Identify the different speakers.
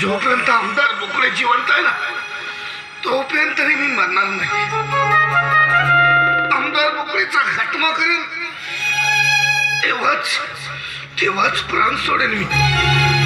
Speaker 1: जोपर्यंत आमदार बोकडे जिवंत आहे ना तोपर्यंत तरी मी मरणार नाही. आमदार बोकडेचा घटमा करेन तेव्हाच तेव्हाच प्राण सोडेल मी.